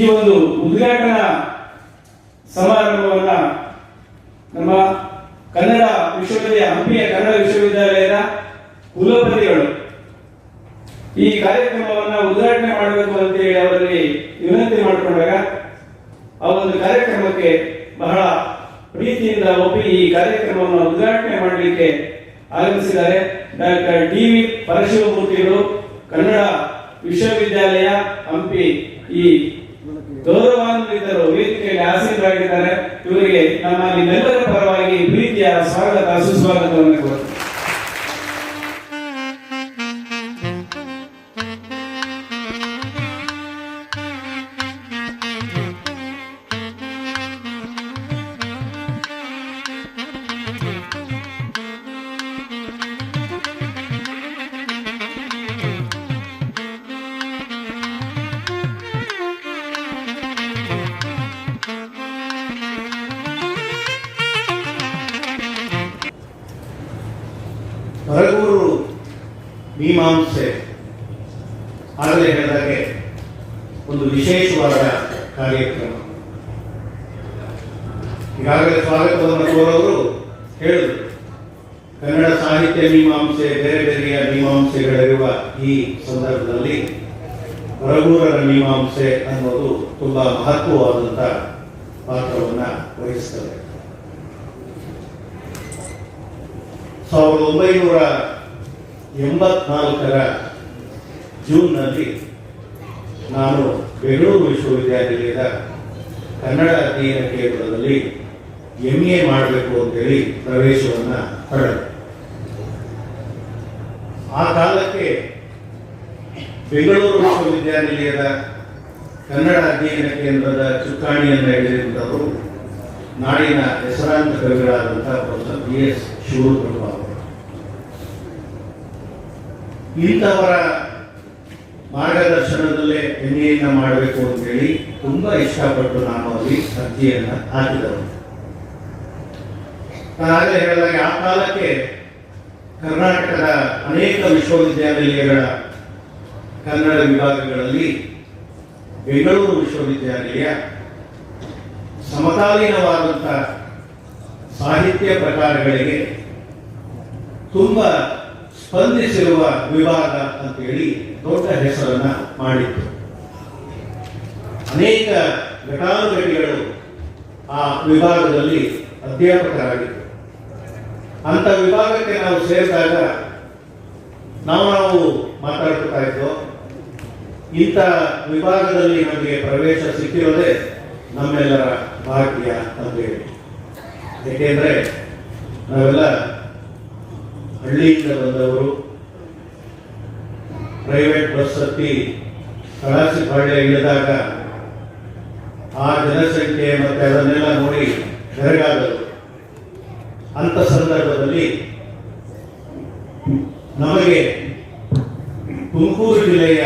ಈ ಒಂದು ಉದ್ಘಾಟನಾ ಸಮಾರಂಭವನ್ನ ನಮ್ಮ ಕನ್ನಡ ವಿಶ್ವವಿದ್ಯಾಲಯ, ಹಂಪಿಯ ಕನ್ನಡ ವಿಶ್ವವಿದ್ಯಾಲಯದ ಕುಲಪತಿಗಳು ಈ ಕಾರ್ಯಕ್ರಮವನ್ನ ಉದ್ಘಾಟನೆ ಮಾಡಬೇಕು ಅಂತ ಹೇಳಿ ಅವರಲ್ಲಿ ವಿನಂತಿ ಮಾಡಿಕೊಂಡಾಗ ಆ ಒಂದು ಕಾರ್ಯಕ್ರಮಕ್ಕೆ ಬಹಳ ಪ್ರೀತಿಯಿಂದ ಒಪ್ಪಿ ಈ ಕಾರ್ಯಕ್ರಮವನ್ನು ಉದ್ಘಾಟನೆ ಮಾಡಲಿಕ್ಕೆ ಆಗಮಿಸಿದ್ದಾರೆ ಡಾಕ್ಟರ್ ಡಿ ವಿ ಪರಶಿವಮೂರ್ತಿಗಳು ಕನ್ನಡ ವಿಶ್ವವಿದ್ಯಾಲಯ, ಹಂಪಿ ಈ ಗೌರವಾನ್ವಿತರು ವೇದಿಕೆಯಲ್ಲಿ ಆಸೀನರಾಗಿದ್ದಾರೆ ಇವರಿಗೆ ನಮ್ಮ ನಿಮ್ಮೆಲ್ಲರ ಪರವಾಗಿ ಪ್ರೀತಿಯ ಸ್ವಾಗತ ಸುಸ್ವಾಗತವನ್ನು ಕೋರುತ್ತೇನೆ ಮೀಮಾಂಸೆ. ಆಗಲೇ ಹೇಳಿದಾಗೆ ಒಂದು ವಿಶೇಷವಾದ ಕಾರ್ಯಕ್ರಮ. ಈಗಾಗಲೇ ಸ್ವಾಗತವನ್ನು ಕೋರವರು ಹೇಳಿದರು. ಕನ್ನಡ ಸಾಹಿತ್ಯ ಮೀಮಾಂಸೆ, ಬೇರೆ ಬೇರೆಯ ಮೀಮಾಂಸೆಗಳಿರುವ ಈ ಸಂದರ್ಭದಲ್ಲಿ ಹೊರಗೂರರ ಮೀಮಾಂಸೆ ಅನ್ನೋದು ತುಂಬಾ ಮಹತ್ವವಾದಂಥ ಪಾತ್ರವನ್ನು ವಹಿಸ್ತದೆ. ಸಾವಿರದ ಒಂಬೈನೂರ ಎಂಬತ್ನಾಲ್ಕರ ಜೂನ್ನಲ್ಲಿ ನಾನು ಬೆಂಗಳೂರು ವಿಶ್ವವಿದ್ಯಾನಿಲಯದ ಕನ್ನಡ ಅಧ್ಯಯನ ಕೇಂದ್ರದಲ್ಲಿ ಎಂ ಎ ಮಾಡಬೇಕು ಅಂತೇಳಿ ಪ್ರವೇಶವನ್ನು ಪಡೆದೆ. ಆ ಕಾಲಕ್ಕೆ ಬೆಂಗಳೂರು ವಿಶ್ವವಿದ್ಯಾನಿಲಯದ ಕನ್ನಡ ಅಧ್ಯಯನ ಕೇಂದ್ರದ ಚುಕ್ಕಾಣಿಯನ್ನು ಹಿಡಿದಿರುವಂಥವರು ನಾಡಿನ ಹೆಸರಾಂತ ಕವಿಗಳಾದಂಥ ಪ್ರೊಫೆಸರ್ ಬಿ ಎಸ್ ಶಿವರುದ್ರಪ್ಪ ಅವರು. ಇಂಥವರ ಮಾರ್ಗದರ್ಶನದಲ್ಲೇ ಎಂ ಮಾಡಬೇಕು ಮಾಡಬೇಕು ಅಂತೇಳಿ ತುಂಬಾ ಇಷ್ಟಪಟ್ಟು ನಾನು ಅಲ್ಲಿ ಅರ್ಜಿಯನ್ನ ಹಾಕಿದವರು ನಾನಾಗಲೇ ಹೇಳಿದಾಗ ಆ ಕಾಲಕ್ಕೆ ಕರ್ನಾಟಕದ ಅನೇಕ ವಿಶ್ವವಿದ್ಯಾನಿಲಯಗಳ ಕನ್ನಡ ವಿಭಾಗಗಳಲ್ಲಿ ಬೆಂಗಳೂರು ವಿಶ್ವವಿದ್ಯಾನಿಲಯ ಸಮಕಾಲೀನವಾದಂಥ ಸಾಹಿತ್ಯ ಪ್ರಕಾರಗಳಿಗೆ ತುಂಬ ಸ್ಪಂದಿಸಿರುವ ವಿಭಾಗ ಅಂತೇಳಿ ದೊಡ್ಡ ಹೆಸರನ್ನ ಮಾಡಿತ್ತು ಅನೇಕ ಘಟಾನುಘಟಿಗಳು ಆ ವಿಭಾಗದಲ್ಲಿ ಅಧ್ಯಾಪಕರಾಗಿತ್ತು ಅಂತ ವಿಭಾಗಕ್ಕೆ ನಾವು ಸೇರಿದಾಗ ನಾವು ನಾವು ಮಾತಾಡ್ತಾ ಇದ್ದೋ, ಇಂಥ ವಿಭಾಗದಲ್ಲಿ ನಮಗೆ ಪ್ರವೇಶ ಸಿಕ್ಕಿರೋದೇ ನಮ್ಮೆಲ್ಲರ ಭಾಗ್ಯ ಅಂತ ಹೇಳಿ. ಏಕೆಂದರೆ ನಾವೆಲ್ಲ ಹಳ್ಳಿಯಿಂದ ಬಂದವರು ಪ್ರೈವೇಟ್ ಬಸ್ ಹತ್ತಿ ಕಳಾಸಿ ಪಾಳ್ಯ ಇಳಿದಾಗ ಆ ಜನಸಂಖ್ಯೆ ಮತ್ತೆ ಅದನ್ನೆಲ್ಲ ನೋಡಿ ಬೆರಗಾದರು. ಅಂತ ಸಂದರ್ಭದಲ್ಲಿ ನಮಗೆ ತುಮಕೂರು ಜಿಲ್ಲೆಯ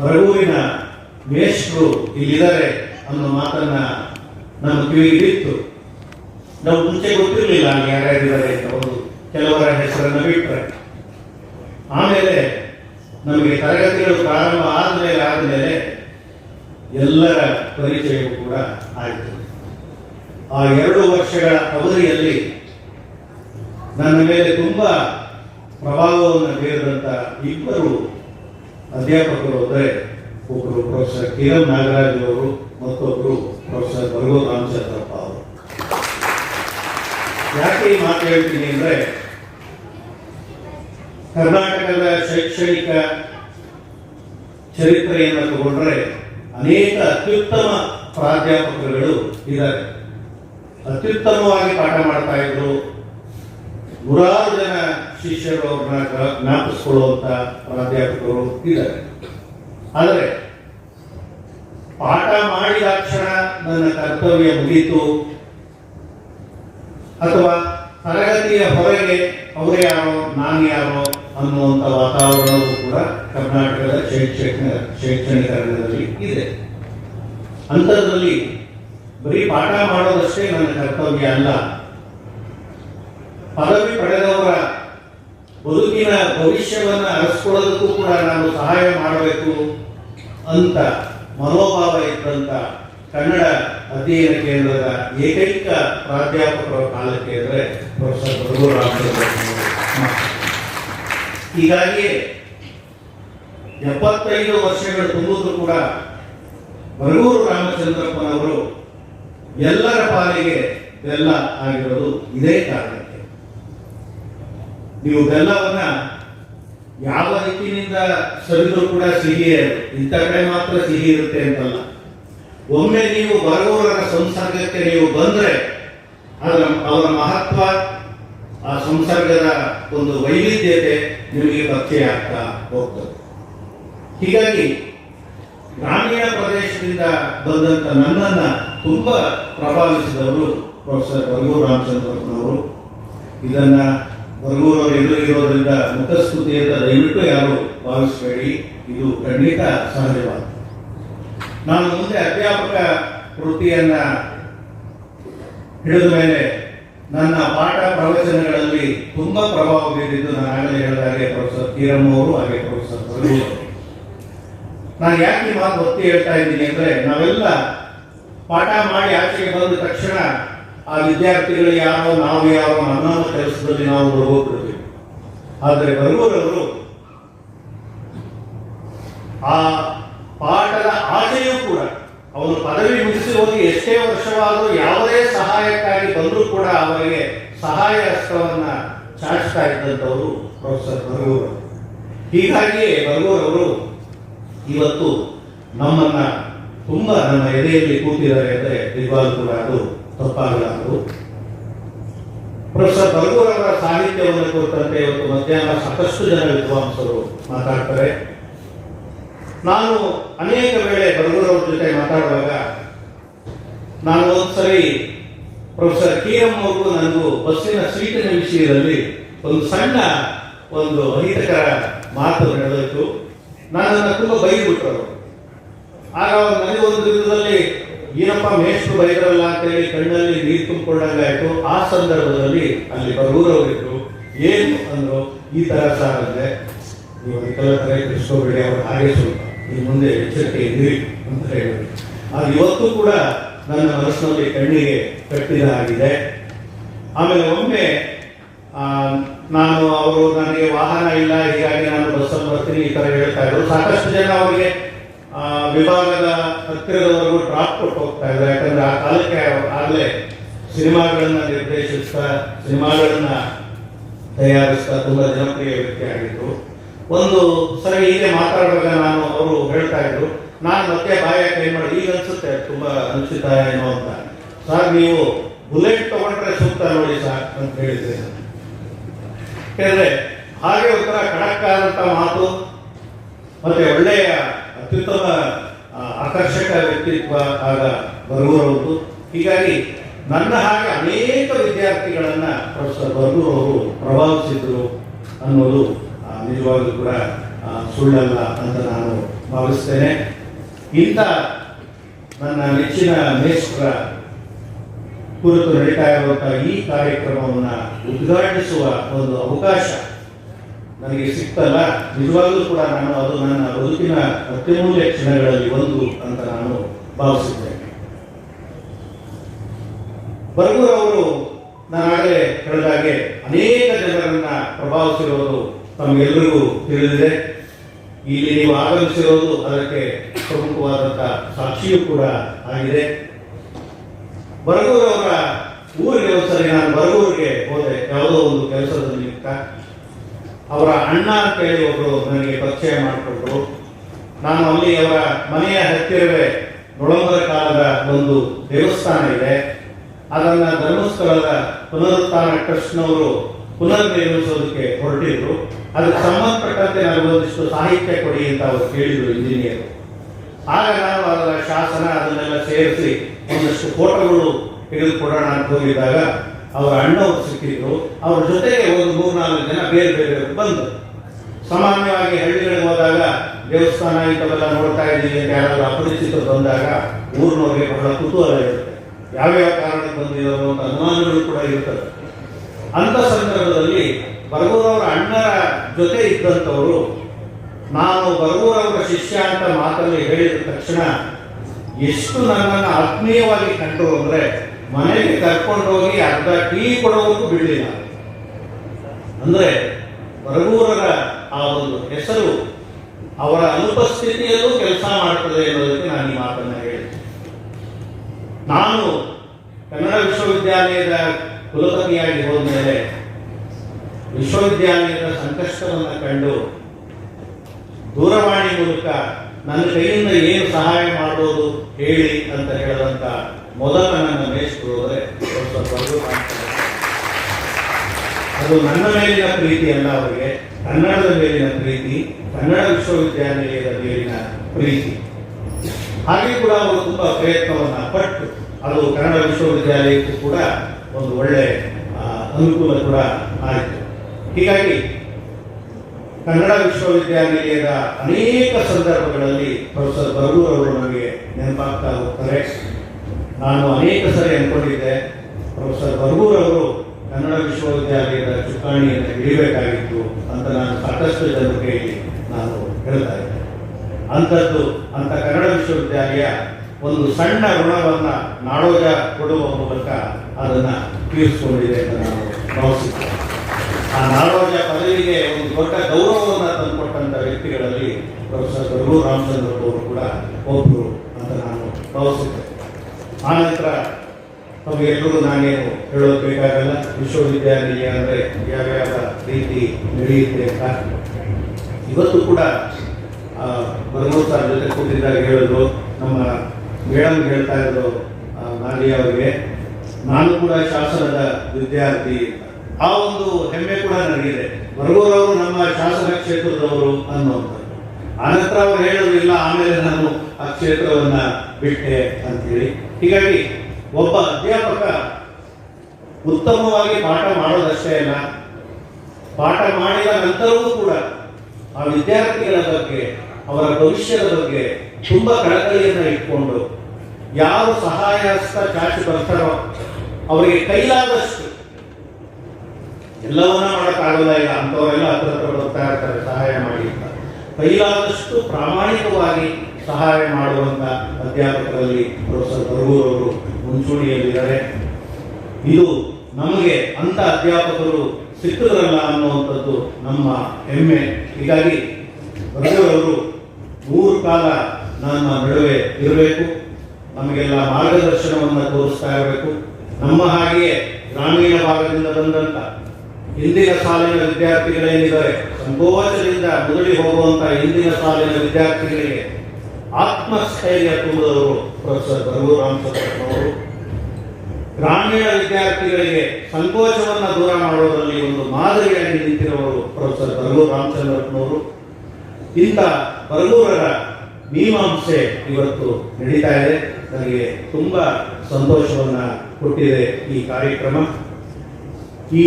ಹೊರಗೂರಿನ ಮೇಷ್ಟ್ರು ಇಲ್ಲಿದ್ದಾರೆ ಅನ್ನೋ ಮಾತನ್ನ ನಮ್ಮ ಕಿವಿಗೆ ಬಿತ್ತು ನಾವು ಮುಂಚೆ ಗೊತ್ತಿರಲಿಲ್ಲ ಯಾರ್ಯಾರಿದ್ದಾರೆ ಅಂತ ಒಂದು ಕೆಲವರ ಹೆಸರನ್ನು ಬಿಟ್ಟರೆ ಆಮೇಲೆ ನಮಗೆ ತರಗತಿಗಳು ಪ್ರಾರಂಭ ಆದಮೇಲೆ ಆದಮೇಲೆ ಎಲ್ಲರ ಪರಿಚಯವೂ ಕೂಡ ಆಯಿತು. ಆ ಎರಡು ವರ್ಷಗಳ ಅವಧಿಯಲ್ಲಿ ನನ್ನ ಮೇಲೆ ತುಂಬ ಪ್ರಭಾವವನ್ನು ಬೀರಿದಂಥ ಇಬ್ಬರು ಅಧ್ಯಾಪಕರು ಅಂದರೆ ಒಬ್ಬರು ಪ್ರೊಫೆಸರ್ ಕಿರಣ್ ನಾಗರಾಜ್ ಅವರು ಮತ್ತೊಬ್ಬರು ಪ್ರೊಫೆಸರ್ ಭಗವತ್ ರಾಮಚಂದ್ರಪ್ಪ ಅವರು ಯಾಕೆ ಈ ಮಾತು ಹೇಳ್ತೀನಿ ಅಂದ್ರೆ ಕರ್ನಾಟಕದ ಶೈಕ್ಷಣಿಕ ಚರಿತ್ರೆಯನ್ನು ತಗೊಂಡ್ರೆ ಅನೇಕ ಅತ್ಯುತ್ತಮ ಪ್ರಾಧ್ಯಾಪಕರುಗಳು ಇದ್ದಾರೆ. ಅತ್ಯುತ್ತಮವಾಗಿ ಪಾಠ ಮಾಡ್ತಾ ಇದ್ರು. ನೂರಾರು ಜನ ಶಿಷ್ಯರು ಅವ್ರನ್ನ ಜ್ಞಾ- ಜ್ಞಾಪಿಸ್ಕೊಳ್ಳುವಂತ ಪ್ರಾಧ್ಯಾಪಕರು ಇದ್ದಾರೆ. ಆದರೆ ಪಾಠ ಮಾಡಿದ ಕ್ಷಣ ನನ್ನ ಕರ್ತವ್ಯ ಮುಗೀತು. ಅಥವಾ ತರಗತಿಯ ಹೊರಗೆ ಅವರು ಯಾರೋ, ನಾನು ಯಾರೋ ಅನ್ನುವಂಥ ವಾತಾವರಣವೂ ಕೂಡ ಕರ್ನಾಟಕದ ಶೈಕ್ಷಣಿಕ ಶೈಕ್ಷಣಿಕ ರಂಗದಲ್ಲಿ ಇದೆ. ಅಂಥದ್ರಲ್ಲಿ ಬರೀ ಪಾಠ ಮಾಡೋದಷ್ಟೇ ನನ್ನ ಕರ್ತವ್ಯ ಅಲ್ಲ. ಪದವಿ ಪಡೆದವರ ಬದುಕಿನ ಭವಿಷ್ಯವನ್ನ ಅರಸ್ಕೊಳ್ಳೋದಕ್ಕೂ ಕೂಡ ನಾನು ಸಹಾಯ ಮಾಡಬೇಕು ಅಂತ ಮನೋಭಾವ ಇದ್ದಂತ ಕನ್ನಡ ಅಧ್ಯಯನ ಕೇಂದ್ರದ ಏಕೈಕ ಪ್ರಾಧ್ಯಾಪಕರ ಕಾಲಕ್ಕೆ ಅಂದರೆ ಪ್ರೊಫೆಸರ್ ರಾಮಚಂದ್ರ ಹೀಗಾಗಿ ಎಪ್ಪತ್ತೈದು ವರ್ಷಗಳು ತುಂಬುವುದು ಕೂಡ ಬರಗೂರು ರಾಮಚಂದ್ರಪ್ಪನವರು ಎಲ್ಲರ ಪಾಲಿಗೆ ಬೆಲ್ಲ ಆಗಿರೋದು ಇದೇ ಕಾರಣಕ್ಕೆ. ನೀವು ಬೆಲ್ಲವನ್ನ ಯಾವ ದಿಕ್ಕಿನಿಂದ ಸವಿದ್ರು ಕೂಡ ಸಿಹಿಯೇ. ಇಂಥ ಕಡೆ ಮಾತ್ರ ಸಿಹಿ ಇರುತ್ತೆ ಅಂತಲ್ಲ. ಒಮ್ಮೆ ನೀವು ಬರುವವರ ಸಂಸರ್ಗಕ್ಕೆ ನೀವು ಬಂದ್ರೆ, ಅದರ ಅವರ ಮಹತ್ವ, ಆ ಸಂಸರ್ಗದ ಒಂದು ವೈವಿಧ್ಯತೆ ನಿಮಗೆ ಪತ್ತೆಯಾಗ್ತಾ ಹೋಗ್ತದೆ. ಹೀಗಾಗಿ ಗ್ರಾಮೀಣ ಪ್ರದೇಶದಿಂದ ಬಂದಂತ ನನ್ನನ್ನು ತುಂಬಾ ಪ್ರಭಾವಿಸಿದವರು ಪ್ರೊಫೆಸರ್ ಬರಗೂರು ರಾಮಚಂದ್ರಪ್ಪನವರು ಇದನ್ನ ಬರಗೂರವರು ಎದುರಿರೋದ್ರಿಂದ ಮುಖಸ್ತುತಿ ಅಂತ ದಯವಿಟ್ಟು ಯಾರು ಭಾವಿಸಬೇಡಿ. ಇದು ಖಂಡಿತ ಸಹಜವಾದ ನಾನು ಮುಂದೆ ಅಧ್ಯಾಪಕ ವೃತ್ತಿಯನ್ನ ಹಿಡಿದ ಮೇಲೆ ನನ್ನ ಪಾಠ ಪ್ರವಚನಗಳಲ್ಲಿ ತುಂಬಾ ಪ್ರಭಾವ ಬೀರಿದ್ದು ನಾನು ಆಗಲೇ ಹೇಳಿದ ಹಾಗೆ ಪ್ರೊಫೆಸರ್ ತೀರಮ್ಮ ಅವರು, ಹಾಗೆ ಪ್ರೊಫೆಸರ್. ನಾನು ಯಾಕೆ ಮಾತು ಒತ್ತಿ ಹೇಳ್ತಾ ಇದ್ದೀನಿ ಅಂದ್ರೆ ನಾವೆಲ್ಲ ಪಾಠ ಮಾಡಿ ಆಚೆಗೆ ಬಂದ ತಕ್ಷಣ ಆ ವಿದ್ಯಾರ್ಥಿಗಳು ಯಾರೋ, ನಾವು ಯಾರೋ ನಮ್ಮ ಕೆಲಸದಲ್ಲಿ ನಾವು ಹೋಗ್ಬಿಡ್ತೀವಿ ಆದರೆ ಬರುವವರು ಆ ಆಚೆಯೂ ಕೂಡ ಅವನು ಪದವಿ ಮುಗಿಸಿ ಹೋಗಿ ಎಷ್ಟೇ ವರ್ಷವಾದರೂ ಯಾವುದೇ ಸಹಾಯಕ್ಕಾಗಿ ಬಂದರೂ ಕೂಡ ಅವರಿಗೆ ಸಹಾಯ ಹಸ್ತವನ್ನ ಚಾಚ್ತಾ ಇದ್ದಂಥವರು ಪ್ರೊಫೆಸರ್ ಬರಗೂರು. ಹೀಗಾಗಿಯೇ ಬರಗೂರವರು ಇವತ್ತು ನಮ್ಮನ್ನ ತುಂಬಾ ನಮ್ಮ ಎದೆಯಲ್ಲಿ ಕೂತಿದ್ದಾರೆ ಅಂದರೆ ನಿಜವಾಗ್ಲೂ ಕೂಡ ಅದು ತಪ್ಪಾಗಲಾರದು ಪ್ರೊಫೆಸರ್ ಬರಗೂರ್ ಅವರ ಸಾಹಿತ್ಯವನ್ನು ಕುರಿತಂತೆ ಇವತ್ತು ಮಧ್ಯಾಹ್ನ ಸಾಕಷ್ಟು ಜನ ವಿದ್ವಾಂಸರು ಮಾತಾಡ್ತಾರೆ. ನಾನು ಅನೇಕ ವೇಳೆ ಬರಗೂರವರ ಜೊತೆ ಮಾತಾಡುವಾಗ ನಾನು ಒಂದ್ಸರಿ ಪ್ರೊಫೆಸರ್ ಕೆ ಎಂ ಅವ್ರಿಗೂ ನನಗೂ ಬಸ್ಸಿನ ಸೀಟಿನ ವಿಷಯದಲ್ಲಿ ಒಂದು ಸಣ್ಣ ಒಂದು ಅಹಿತಕರ ಮಾತು ನಡೆದಿತ್ತು ನನ್ನನ್ನು ತುಂಬ ಬೈದ್ಬಿಟ್ರು. ಆಗ ಅವ್ರು ನನಗೆ ಒಂದು ದಿನದಲ್ಲಿ, ಏನಪ್ಪ, ಮೇಷ್ಟ್ರು ಬೈದ್ರಲ್ಲ ಅಂತೇಳಿ ಕಣ್ಣಲ್ಲಿ ನೀರು ತುಂಬಿಕೊಂಡಂಗಾಯ್ತು ಆ ಸಂದರ್ಭದಲ್ಲಿ ಅಲ್ಲಿ ಬರಗೂರವರಿದ್ರು ಏನು ಅಂದ್ರು, ಈ ತರ ಸರ್ ನೀವು ಅದಕ್ಕೆಲ್ಲ ತಲೆ ಬೆಳೆ ಅವ್ರು ಹಾಗೆ ಈ ಮುಂದೆ ಎಚ್ಚರಿಕೆ ಇದ್ದೀರಿ ಅಂತ ಹೇಳಿದ್ರು ಆದ್ರೆ ಇವತ್ತು ಕೂಡ ನನ್ನ ಮನಸ್ಸಿನಲ್ಲಿ ಕಣ್ಣಿಗೆ ಕಟ್ಟಿದ ಆಗಿದೆ ಆಮೇಲೆ ಒಮ್ಮೆ ನಾನು ಅವರು ನನಗೆ ವಾಹನ ಇಲ್ಲ, ಹೀಗಾಗಿ ನಾನು ಬಸ್ಸಲ್ಲಿ ಬರ್ತೀನಿ ಈ ಥರ ಹೇಳ್ತಾ ಇದ್ರು. ಸಾಕಷ್ಟು ಜನ ಅವರಿಗೆ ವಿಭಾಗದ ಹತ್ತಿರದವರೆಗೂ ಡ್ರಾಪ್ ಕೊಟ್ಟು ಹೋಗ್ತಾ ಇದ್ರು. ಯಾಕಂದ್ರೆ ಆ ಕಾಲಕ್ಕೆ ಆಗಲೇ ಸಿನಿಮಾಗಳನ್ನ ನಿರ್ದೇಶಿಸ್ತಾ, ಸಿನಿಮಾಗಳನ್ನ ತಯಾರಿಸ್ತಾ ತುಂಬಾ ಜನಪ್ರಿಯ ವ್ಯಕ್ತಿ ಆಗಿದ್ರು. ಒಂದು ಸರಿ ಹೀಗೆ ಮಾತಾಡುವಾಗ ನಾನು ಅವರು ಹೇಳ್ತಾ ಇದ್ರು. ನಾನು ಮತ್ತೆ ಬಾಯ ಕೈ ಮಾಡಿ, ಈಗ ಅನ್ಸುತ್ತೆ ತುಂಬಾ ಅನಿಸಿತ ಏನೋ ಅಂತ. ಸರ್, ನೀವು ಬುಲೆಟ್ ತಗೊಂಡ್ರೆ ಸೂಕ್ತ ನೋಡಿ ಸರ್ ಅಂತ ಹೇಳಿದ್ದೆ ಯಾಕೆಂದ್ರೆ ಹಾಗೆ ಉತ್ತರ ಖಡಕ್ ಆದಂತ ಮಾತು, ಮತ್ತೆ ಒಳ್ಳೆಯ ಅತ್ಯುತ್ತಮ ಆಕರ್ಷಕ ವ್ಯಕ್ತಿತ್ವ ಆಗ ಬರುವವರು ಹೀಗಾಗಿ ನನ್ನ ಹಾಗೆ ಅನೇಕ ವಿದ್ಯಾರ್ಥಿಗಳನ್ನ ಪ್ರೊಫೆಸರ್ ಅವರು ಪ್ರಭಾವಿಸಿದ್ರು ಅನ್ನೋದು ನಿಜವಾಗ್ಲೂ ಕೂಡ ಸುಳ್ಳಲ್ಲ ಅಂತ ನಾನು ಭಾವಿಸ್ತೇನೆ. ಇಂಥ ನನ್ನ ನೆಚ್ಚಿನ ಮೇಸ್ಟ್ರ ಕುರಿತು ನಡೀತಾ ಇರುವಂತಹ ಈ ಕಾರ್ಯಕ್ರಮವನ್ನು ಉದ್ಘಾಟಿಸುವ ಒಂದು ಅವಕಾಶ ನನಗೆ ಸಿಕ್ತಲ್ಲ. ನಿಜವಾಗಲೂ ಕೂಡ ನಾನು ಅದು ನನ್ನ ಬದುಕಿನ ಅತ್ಯಮೂಲ್ಯ ಕ್ಷಣಗಳಲ್ಲಿ ಒಂದು ಅಂತ ನಾನು ಭಾವಿಸಿದ್ದೇನೆ ಬರಗೂರವರು ನಾನಾಗಲೇ ಹೇಳಿದಾಗೆ ಅನೇಕ ಜನರನ್ನ ಪ್ರಭಾವಿಸಿರುವುದು ತಮಗೆಲ್ಲರಿಗೂ ತಿಳಿದಿದೆ, ಇಲ್ಲಿ ನೀವು ಆಗಮಿಸಿರೋದು ಅದಕ್ಕೆ ಪ್ರಮುಖವಾದಂಥ ಸಾಕ್ಷಿಯೂ ಕೂಡ ಆಗಿದೆ. ಬರಗೂರು ಅವರ ಊರಿಗೆ ಒಂದ್ಸರಿ ನಾನು ಬರಗೂರಿಗೆ ಹೋದೆ, ಯಾವುದೋ ಒಂದು ಕೆಲಸದ ನಿಮಿತ್ತ ಅವರ ಅಣ್ಣ ಹೇಳಿ ಒಬ್ರು ನನಗೆ ಪರಿಚಯ ಮಾಡಿಕೊಟ್ರು ನಾನು ಅಲ್ಲಿ ಅವರ ಮನೆಯ ಹತ್ತಿರವೇ ನೊಳಂಬರ ಕಾಲದ ಒಂದು ದೇವಸ್ಥಾನ ಇದೆ. ಅದನ್ನ ಧರ್ಮಸ್ಥಳದ ಪುನರುತ್ಥಾನ ಟ್ರಸ್ಟ್ನವರು ಪುನರ್ ನಿರ್ಮಿಸೋದಕ್ಕೆ ಹೊರಟಿದ್ರು. ಅದಕ್ಕೆ ಸಂಬಂಧಪಟ್ಟಂತೆ ನನಗೊಂದಿಷ್ಟು ಸಾಹಿತ್ಯ ಕೊಡಿ ಅಂತ ಅವರು ಕೇಳಿದ್ರು ಇಂಜಿನಿಯರ್. ಆಗ ನಾವು ಅದರ ಶಾಸನ ಅದನ್ನೆಲ್ಲ ಸೇರಿಸಿ ಒಂದಷ್ಟು ಫೋಟೋಗಳು ತೆಗೆದುಕೊಡೋಣ ಅಂತ ಹೋಗಿದ್ದಾಗ ಅವರ ಅಣ್ಣವರು ಸಿಕ್ಕಿದ್ರು. ಅವ್ರ ಜೊತೆಗೆ ಒಂದು ಮೂರ್ನಾಲ್ಕು ಜನ ಬೇರೆ ಬೇರೆ ಬಂದರು. ಸಾಮಾನ್ಯವಾಗಿ ಹಳ್ಳಿಗಳಿಗೆ ಹೋದಾಗ ದೇವಸ್ಥಾನ ಇಂಥವೆಲ್ಲ ನೋಡ್ತಾ ಇದ್ದೀವಿ ಅಂತ ಯಾರಾದ್ರೂ ಅಪರಿಚಿತರು ಬಂದಾಗ ಊರಿನವ್ರಿಗೆ ಬಹಳ ಕುತೂಹಲ ಇರುತ್ತೆ. ಯಾವ್ಯಾವ ಕಾರಣಕ್ಕೆ ಬಂದಿರೋ ಅಂತ ಅನುಮಾನಗಳು ಕೂಡ ಇರ್ತದೆ. ಅಂತ ಸಂದರ್ಭದಲ್ಲಿ ಬರಗೂರವರ ಅಣ್ಣರ ಜೊತೆ ಇದ್ದಂಥವರು, ನಾನು ಬರಗೂರವರ ಶಿಷ್ಯ ಅಂತ ಮಾತಲ್ಲಿ ಹೇಳಿದ ತಕ್ಷಣ ಎಷ್ಟು ನನ್ನನ್ನು ಆತ್ಮೀಯವಾಗಿ ಕಂಡರು ಅಂದ್ರೆ ಮನೆಗೆ ಕರ್ಕೊಂಡು ಹೋಗಿ ಅರ್ಧ ಟೀ ಕೊಡೋವರೆಗೂ ಬಿಡಲಿಲ್ಲ. ಅಂದ್ರೆ ಬರಗೂರರ ಆ ಒಂದು ಹೆಸರು ಅವರ ಅನುಪಸ್ಥಿತಿಯಲ್ಲೂ ಕೆಲಸ ಮಾಡ್ತದೆ ಎನ್ನುವುದಕ್ಕೆ ನಾನು ಈ ಮಾತನ್ನ ಹೇಳಿದೆ ನಾನು ಕನ್ನಡ ವಿಶ್ವವಿದ್ಯಾಲಯದ ಕುಲಪತಿಯಾಗಿ ಹೋದ್ಮೇಲೆ ವಿಶ್ವವಿದ್ಯಾಲಯದ ಸಂಕಷ್ಟವನ್ನು ಕಂಡು ದೂರವಾಣಿ ಮೂಲಕ ನನ್ನ ಕೈಯಿಂದ ಏನು ಸಹಾಯ ಮಾಡೋದು ಹೇಳಿ ಅಂತ ಹೇಳಿದಂತ ಮೊದಲ ನನ್ನ ಮೇಷ್ಟ್ರು ಅದು ನನ್ನ ಮೇಲಿನ ಪ್ರೀತಿ ಅಲ್ಲ ಅವರಿಗೆ, ಕನ್ನಡದ ಮೇಲಿನ ಪ್ರೀತಿ, ಕನ್ನಡ ವಿಶ್ವವಿದ್ಯಾಲಯದ ಮೇಲಿನ ಪ್ರೀತಿ. ಹಾಗೆ ಕೂಡ ಅವರು ತುಂಬಾ ಪ್ರಯತ್ನವನ್ನ ಪಟ್ಟು, ಅದು ಕನ್ನಡ ವಿಶ್ವವಿದ್ಯಾಲಯಕ್ಕೂ ಕೂಡ ಒಂದು ಒಳ್ಳೆ ಅನುಕೂಲ ಕೂಡ ಆಯಿತು. ಹೀಗಾಗಿ ಕನ್ನಡ ವಿಶ್ವವಿದ್ಯಾನಿಲಯದ ಅನೇಕ ಸಂದರ್ಭಗಳಲ್ಲಿ ಪ್ರೊಫೆಸರ್ ಬರಗೂರ್ ಅವರು ನಮಗೆ ನೆನಪಾಗ್ತಾ ಹೋಗ್ತಾರೆ. ನಾನು ಅನೇಕ ಸರಿ ಅನ್ಕೊಂಡಿದ್ದೆ. ಪ್ರೊಫೆಸರ್ ಬರಗೂರ್ ಅವರು ಕನ್ನಡ ವಿಶ್ವವಿದ್ಯಾಲಯದ ಚುಕ್ಕಾಣಿಯನ್ನು ಹಿಡಿಯಬೇಕಾಗಿತ್ತು ಅಂತ ನಾನು ಸಾಕಷ್ಟು ಜನರ ಕೈಯಲ್ಲಿ ನಾನು ಹೇಳ್ತಾ ಇದ್ದೆ. ಅಂಥದ್ದು ಅಂತ ಕನ್ನಡ ವಿಶ್ವವಿದ್ಯಾಲಯ ಒಂದು ಸಣ್ಣ ಋಣವನ್ನು ನಾಡೋಜ ಕೊಡುವ ಮೂಲಕ ಅದನ್ನ ತೀರಿಸಿಕೊಂಡಿದೆ ಅಂತ ನಾನು ಭಾವಿಸುತ್ತೇವೆ. ಆ ನಾಡೋಜ ಪದವಿಗೆ ಒಂದು ದೊಡ್ಡ ಗೌರವವನ್ನು ತಂದುಕೊಟ್ಟಂಥ ವ್ಯಕ್ತಿಗಳಲ್ಲಿ ಪ್ರೊಫೆಸರ್ ರಘು ರಾಮಚಂದ್ರ ಅವರು ಕೂಡ ಒಬ್ಬರು ಅಂತ ನಾನು ಭಾವಿಸುತ್ತೇನೆ. ಆನಂತರ ಎಲ್ಲರೂ ನಾನೇನು ಹೇಳೋದು ಬೇಕಾಗಲ್ಲ. ವಿಶ್ವವಿದ್ಯಾನಿಲಯ ಅಂದರೆ ಯಾವ್ಯಾವ ರೀತಿ ನಡೆಯುತ್ತೆ ಅಂತ. ಇವತ್ತು ಕೂಡ ಸರ್ ಜೊತೆ ಕೂತಿದ್ದಾಗ ಹೇಳಿದ್ರು ನಮ್ಮ ಮೇಡಮ್ ಹೇಳ್ತಾ ಇದ್ರು ಆ, ಅವರಿಗೆ. ನಾನು ಕೂಡ ಶಾಸನದ ವಿದ್ಯಾರ್ಥಿ. ಆ ಒಂದು ಹೆಮ್ಮೆ ಕೂಡ ನನಗಿದೆ. ಬರಗೂರವರು ನಮ್ಮ ಶಾಸನ ಕ್ಷೇತ್ರದವರು ಅನ್ನುವಂಥದ್ದು. ಆನಂತರ ಅವರು ಹೇಳೋದಿಲ್ಲ ಆಮೇಲೆ ನಾನು ಆ ಕ್ಷೇತ್ರವನ್ನ ಬಿಟ್ಟೆ ಅಂತೇಳಿ. ಹೀಗಾಗಿ ಒಬ್ಬ ಅಧ್ಯಾಪಕ ಉತ್ತಮವಾಗಿ ಪಾಠ ಮಾಡೋದಷ್ಟೇ ಅಲ್ಲ, ಪಾಠ ಮಾಡಿದ ನಂತರವೂ ಕೂಡ ಆ ವಿದ್ಯಾರ್ಥಿಗಳ ಬಗ್ಗೆ, ಅವರ ಭವಿಷ್ಯದ ಬಗ್ಗೆ ತುಂಬಾ ಕಳಕಳಿಯನ್ನ ಇಟ್ಕೊಂಡು, ಯಾರು ಸಹಾಯ ಹಸ್ತ ಚಾಚಿ ಬರ್ತಾರೋ ಅವರಿಗೆ ಕೈಲಾದಷ್ಟು. ಎಲ್ಲವನ್ನ ಮಾಡೋಕ್ಕಾಗಲ್ಲ ಇಲ್ಲ ಅಂತವರೆಲ್ಲ ಹತ್ರ ಹತ್ರ ಬರ್ತಾ ಇರ್ತಾರೆ, ಸಹಾಯ ಮಾಡಿ ಅಂತ. ಕೈಲಾದಷ್ಟು ಪ್ರಾಮಾಣಿಕವಾಗಿ ಸಹಾಯ ಮಾಡುವಂತ ಅಧ್ಯಾಪಕರಲ್ಲಿ ಪ್ರೊಫೆಸರ್ ಬರಗೂರ್ ಮುಂಚೂಣಿಯಲ್ಲಿದ್ದಾರೆ. ಇದು ನಮಗೆ ಅಂತ ಅಧ್ಯಾಪಕರು ಸಿಕ್ಕಿದ್ರಲ್ಲ ಅನ್ನುವಂಥದ್ದು ನಮ್ಮ ಹೆಮ್ಮೆ. ಹೀಗಾಗಿ ಬರಗೂರವರು ಮೂರು ಕಾಲ ನಮ್ಮ ನಡುವೆ ಇರಬೇಕು. ನಮಗೆಲ್ಲ ಮಾರ್ಗದರ್ಶನವನ್ನು ತೋರಿಸ್ತಾ ಇರಬೇಕು. ನಮ್ಮ ಹಾಗೆಯೇ ಗ್ರಾಮೀಣ ಭಾಗದಿಂದ ಬಂದಂತ ಹಿಂದಿನ ಸಾಲಿನ ವಿದ್ಯಾರ್ಥಿಗಳೇನಿದ್ದಾರೆ, ಸಂಕೋಚದಿಂದ ಮುದುಡಿ ಹೋಗುವಂತ ಹಿಂದಿನ ಸಾಲಿನ ವಿದ್ಯಾರ್ಥಿಗಳಿಗೆ ಆತ್ಮಸ್ಥೈರ್ಯ ತುಂಬುವವರು ಪ್ರೊಫೆಸರ್ ಬರಗೂರು ಅವರು. ಗ್ರಾಮೀಣ ವಿದ್ಯಾರ್ಥಿಗಳಿಗೆ ಸಂಕೋಚವನ್ನು ದೂರ ಮಾಡುವುದರಲ್ಲಿ ಒಂದು ಮಾದರಿಯಾಗಿ ನಿಂತಿರುವವರು ಪ್ರೊಫೆಸರ್ ಬರಗೂರು ರಾಮಚಂದ್ರಪ್ಪನವರು ಇಂಥ ಬರಗೂರರ ಮೀಮಾಂಸೆ ಇವತ್ತು ನಡೀತಾ ಇದೆ. ನನಗೆ ತುಂಬಾ ಸಂತೋಷವನ್ನ ಕೊಟ್ಟಿದೆ ಈ ಕಾರ್ಯಕ್ರಮ. ಈ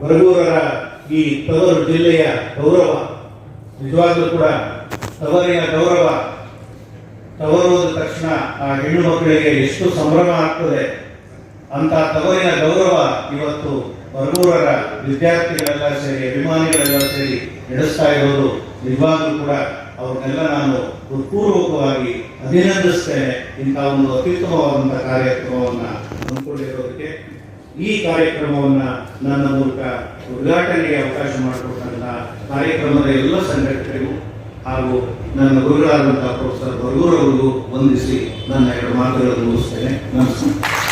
ಬರಗೂರರ ಈ ತವರು ಜಿಲ್ಲೆಯ ಗೌರವ, ನಿಜವಾಗ್ಲೂ ಕೂಡ ತವರಿನ ಗೌರವ ತವರು ತಕ್ಷಣ ಆ ಹೆಣ್ಣು ಮಕ್ಕಳಿಗೆ ಎಷ್ಟು ಸಂಭ್ರಮ ಆಗ್ತದೆ ಅಂತ ತವರಿನ ಗೌರವ ಇವತ್ತು ಬರಗೂರರ ವಿದ್ಯಾರ್ಥಿಗಳೆಲ್ಲ ಸೇರಿ, ಅಭಿಮಾನಿಗಳೆಲ್ಲ ಸೇರಿ ನಡೆಸ್ತಾ ಇರೋದು ನಿಜವಾಗ್ಲೂ ಕೂಡ ಅವ್ರನ್ನೆಲ್ಲ ನಾನು ಹೃತ್ಪೂರ್ವಕವಾಗಿ ಅಭಿನಂದಿಸ್ತೇನೆ. ಇಂಥ ಒಂದು ಅತ್ಯುತ್ತಮವಾದಂಥ ಕಾರ್ಯಕ್ರಮವನ್ನು ಹಮ್ಮಿಕೊಂಡಿರೋದಕ್ಕೆ. ಈ ಕಾರ್ಯಕ್ರಮವನ್ನ ನನ್ನ ಮೂಲಕ ಉದ್ಘಾಟನೆಗೆ ಅವಕಾಶ ಮಾಡಿಕೊಟ್ಟಂತಹ ಕಾರ್ಯಕ್ರಮದ ಎಲ್ಲ ಸಂಘಟಕರಿಗೂ ಹಾಗೂ ನನ್ನ ಗುರುಗಳಾದಂತಹ ಪ್ರೊಫೆಸರ್ ಬರಗೂರವರಿಗೂ ವಂದಿಸಿ ನನ್ನ ಎರಡು ಮಾತುಗಳನ್ನು ಮುಗಿಸ್ತೇನೆ. ನಮಸ್ಕಾರ.